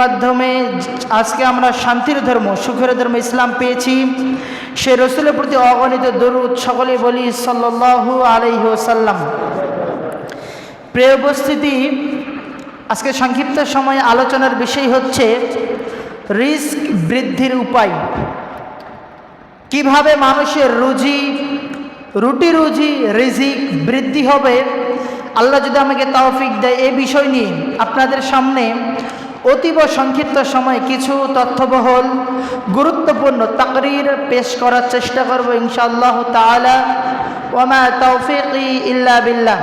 মাধ্যমে আজকে আমরা শান্তির ধর্ম, সুখের ধর্ম ইসলাম পেয়েছি। সে রসুলের প্রতি অগণিত দরুদ সকলে বলি সাল্লাল্লাহু আলাইহি ওসাল্লাম প্রিয় উপস্থিতি, আজকে সংক্ষিপ্ত সময়ে আলোচনার বিষয় হচ্ছে রিস্ক বৃদ্ধির উপায়। কীভাবে মানুষের রুজি, রুটি রুজি রিজিক বৃদ্ধি হবে? আল্লাহ যদি আমাকে তৌফিক দেয় এই বিষয় নিয়ে আপনাদের সামনে অতীব সংক্ষিপ্ত সময় কিছু তথ্যবহল, গুরুত্বপূর্ণ তাকরির পেশ করার চেষ্টা করব ইনশাআল্লাহ তাআলা। ওমা তৌফিক ইল্লা বিল্লাহ।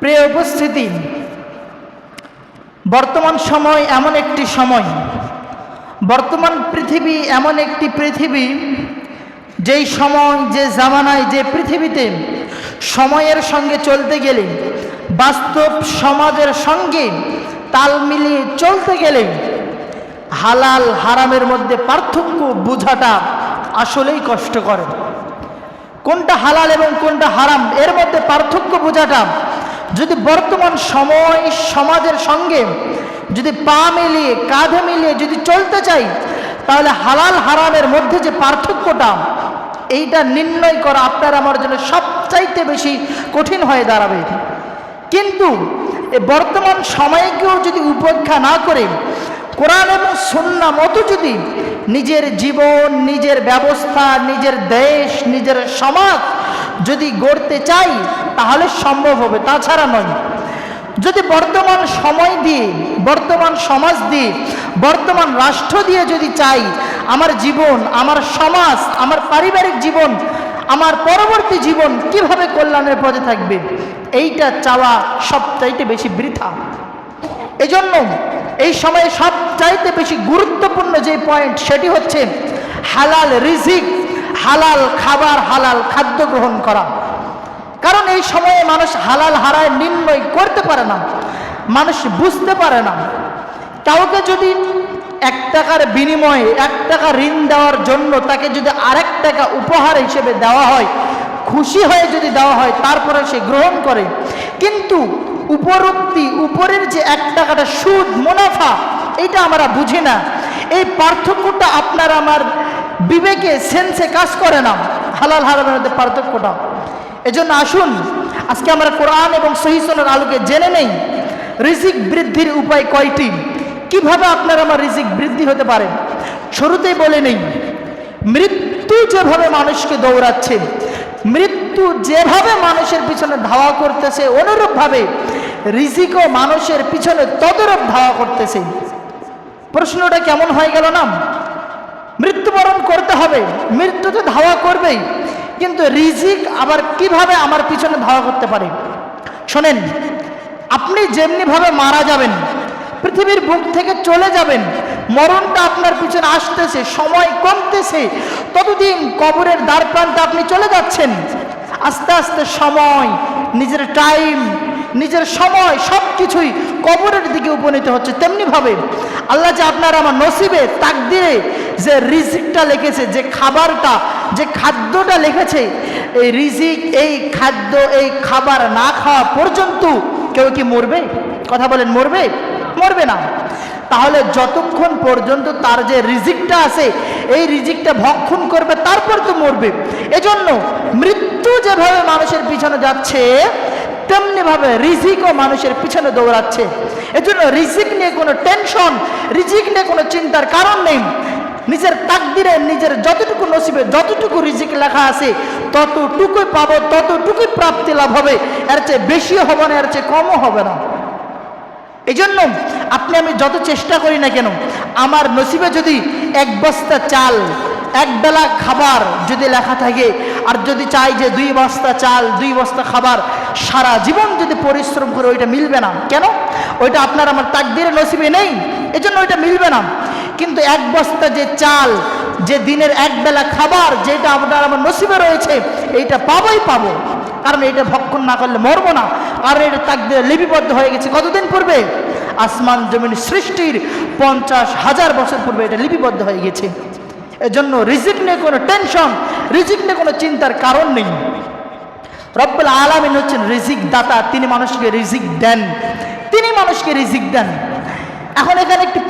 প্রিয় উপস্থিতি, বর্তমান সময় এমন একটি সময়, বর্তমান পৃথিবী এমন একটি পৃথিবী, যেই সময়, যে জামানায়, যে পৃথিবীতে সময়ের সঙ্গে চলতে গেলে বাস্তব সমাজের সঙ্গে তাল মিলিয়ে চলতে গেলে হালাল হারামের মধ্যে পার্থক্য বোঝাটা আসলেই কষ্টকর। কোনটা হালাল এবং কোনটা হারাম, এর মধ্যে পার্থক্য বোঝাটা যদি বর্তমান সময় সমাজের সঙ্গে যদি পা মিলিয়ে, কাঁধে মিলিয়ে যদি চলতে চাই, তাহলে হালাল হারামের মধ্যে যে পার্থক্যটা, এইটা নির্ণয় করা আপনার আমার জন্য সবচাইতে বেশি কঠিন হয়ে দাঁড়াবে। কিন্তু বর্তমান সময়কেও যদি উপেক্ষা না করে, কোরআন এবং সন্না মতো যদি নিজের জীবন, নিজের ব্যবস্থা, নিজের দেশ, নিজের সমাজ যদি গড়তে চাই, তাহলে সম্ভব হবে, তাছাড়া নয়। যদি বর্তমান সময় দিয়ে, বর্তমান সমাজ দিয়ে, বর্তমান রাষ্ট্র দিয়ে যদি চাই, আমার জীবন, আমার সমাজ, আমার পারিবারিক জীবন আমার পরবর্তী জীবন কীভাবে কল্যাণের পথে থাকবে? এইটা চাওয়া সবচাইতে বেশি বৃথা। এজন্য এই সময়ে সবচাইতে বেশি গুরুত্বপূর্ণ যে পয়েন্ট সেটি হচ্ছে হালাল রিজিক, হালাল খাবার, হালাল খাদ্য গ্রহণ করা। কারণ এই সময়ে মানুষ হালাল হারায় নির্ণয় করতে পারে না। মানুষ বুঝতে পারে না। কাউকে যদি এক টাকার বিনিময়ে এক টাকা ঋণ দেওয়ার জন্য তাকে যদি আরেক টাকা উপহার হিসেবে দেওয়া হয়, খুশি হয়ে যদি দেওয়া হয়, তারপরে সে গ্রহণ করে। কিন্তু উপরোক্তি, উপরের যে এক টাকাটা সুদ, মুনাফা, এটা আমরা বুঝি না। এই পার্থক্যটা আপনার আমার বিবেকে, সেন্সে কাজ করে না। হালাল হারামের মধ্যে পার্থক্যটা। এজন্য আসুন, আজকে আমরা কোরআন এবং সহিসনের আলোকে জেনে নেই, রিজিক বৃদ্ধির উপায় কয়টি? কীভাবে আপনার আমার রিজিক বৃদ্ধি হতে পারে? শুরুতেই বলে নেই। মৃত্যু যেভাবে মানুষকে দৌড়াচ্ছে, মৃত্যু যেভাবে মানুষের পিছনে ধাওয়া করতেছে, অনুরূপভাবে রিজিকও মানুষের পিছনে তদরূপ ধাওয়া করতেছে। প্রশ্নটা কেমন হয়ে গেল না? মৃত্যুবরণ করতে হবে। মৃত্যু তো ধাওয়া করবেই, কিন্তু রিজিক আবার কীভাবে আমার পিছনে ধাওয়া করতে পারে? শোনেন, আপনি যেমনিভাবে মারা যাবেন পৃথিবীর বুক থেকে চলে যাবেন। মরণটা আপনার পিছনে আসতেছে, সময় কমতেছে। ততদিন কবরের দ্বার প্রান্তে আপনি চলে যাচ্ছেন। আস্তে আস্তে সময়, নিজের টাইম নিজের সময় সব কিছুই কবরের দিকে উপনীত হচ্ছে। তেমনিভাবে আল্লাহ যে আপনার আমার নসিবে তাক দিয়ে যে রিজিকটা লিখেছে, যে খাবারটা, যে খাদ্যটা লিখেছে, এই রিজিক, এই খাদ্য, এই খাবার না খাওয়া পর্যন্ত কেউ কি মরবে? কথা বলেন, মরবে? মরবে না। তাহলে যতক্ষণ পর্যন্ত তার যে রিজিকটা আছে, এই রিজিকটা ভক্ষণ করবে, তারপর তো মরবে। এজন্য মৃত্যু যেভাবে মানুষের পিছনে যাচ্ছে, তেমনিভাবে রিজিকও মানুষের পিছনে দৌড়াচ্ছে। এজন্য রিজিক নিয়ে কোনো টেনশন, রিজিক নিয়ে কোনো চিন্তার কারণ নেই। নিজের তাকদিরে, নিজের যতটুকু নসিবে, যতটুকু রিজিক লেখা আছে, ততটুকুই পাবো, ততটুকুই প্রাপ্তি লাভ হবে। এর চেয়ে বেশিও হবে না, এর চেয়ে কমও হবে না। এই জন্য আপনি আমি যত চেষ্টা করি না কেন, আমার নসিবে যদি এক বস্তা চাল, এক বেলা খাবার যদি লেখা থাকে, আর যদি চাই যে দুই বস্তা চাল, দুই বস্তা খাবার, সারা জীবন যদি পরিশ্রম করে ওইটা মিলবে না, কেন? ওইটা আপনার আমার তাকদিরে নসিবে নেই, এজন্য ওইটা মিলবে না। কিন্তু এক বস্তা যে চাল, যে দিনের এক বেলা খাবার, যেটা আপনার আমার নসিবে রয়েছে, এইটা পাবোই পাবো। কারণ এটা ভক্ষণ না করলে মরবো না। কারণ এটা তাকদের লিপিবদ্ধ হয়ে গেছে কতদিন পূর্বে? আসমান জমিন সৃষ্টির পঞ্চাশ হাজার বছর পূর্বে এটা লিপিবদ্ধ হয়ে গেছে। এজন্য রিজিক নিয়ে কোনো টেনশন রিজিক নিয়ে কোনো চিন্তার কারণ নেই। রব্বুল আলমিন হচ্ছেন রিজিক দাতা, তিনি মানুষকে রিজিক দেন। তিনি মানুষকে রিজিক দেন। এখন এখানে একটি